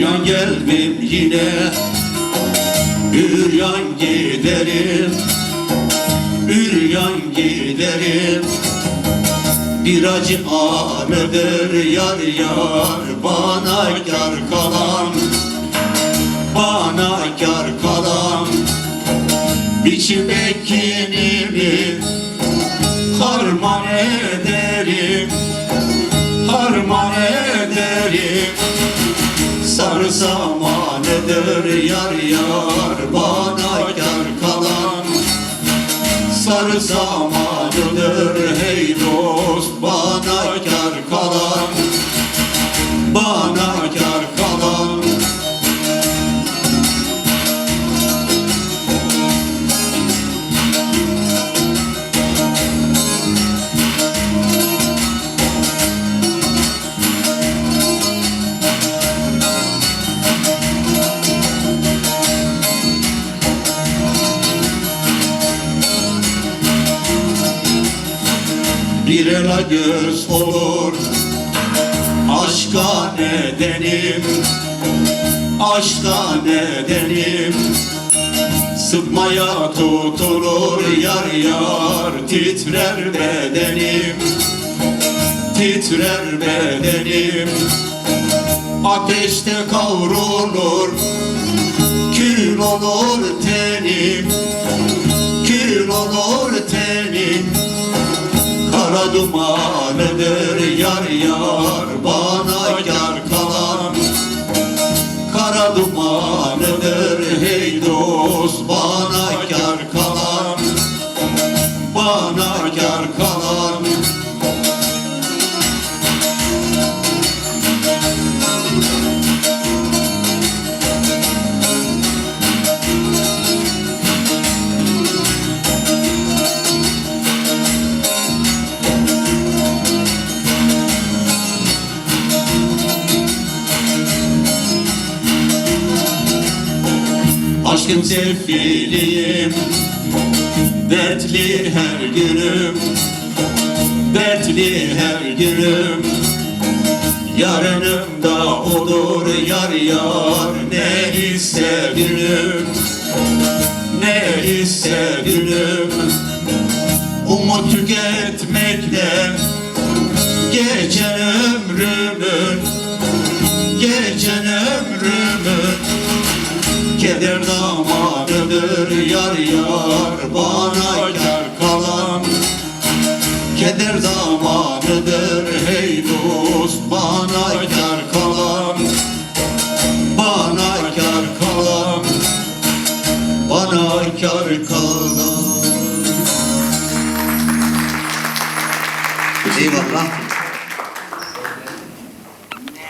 Üryan gelmem yine. Üryan giderim. Üryan giderim. Bir acı anıdır yar yar. Bana kar kalan. Bana kar kalan. Biçim ekinimi Harman ederim samanıdır Bir ela göz olur. Aşka nedenim Aşka nedenim Sıkmaya tutulur yar yar Titrer bedenim. Titrer bedenim. Ateşte kavrulur Kül olur tenim Maduma. Aşkın sefiliyim Dertli her günüm. Dertli her günüm. Yarınım da olur yar yar. Ne ise günüm. Ne ise günüm. Umut tüketmekle Geçen ömrümün Geçen ömrümün Keder damarıdır yar yar Bana kar kalan. Keder damarıdır hey dost Bana kar kalan. Bana kar kalan Bana kar kalan. Eyvallah.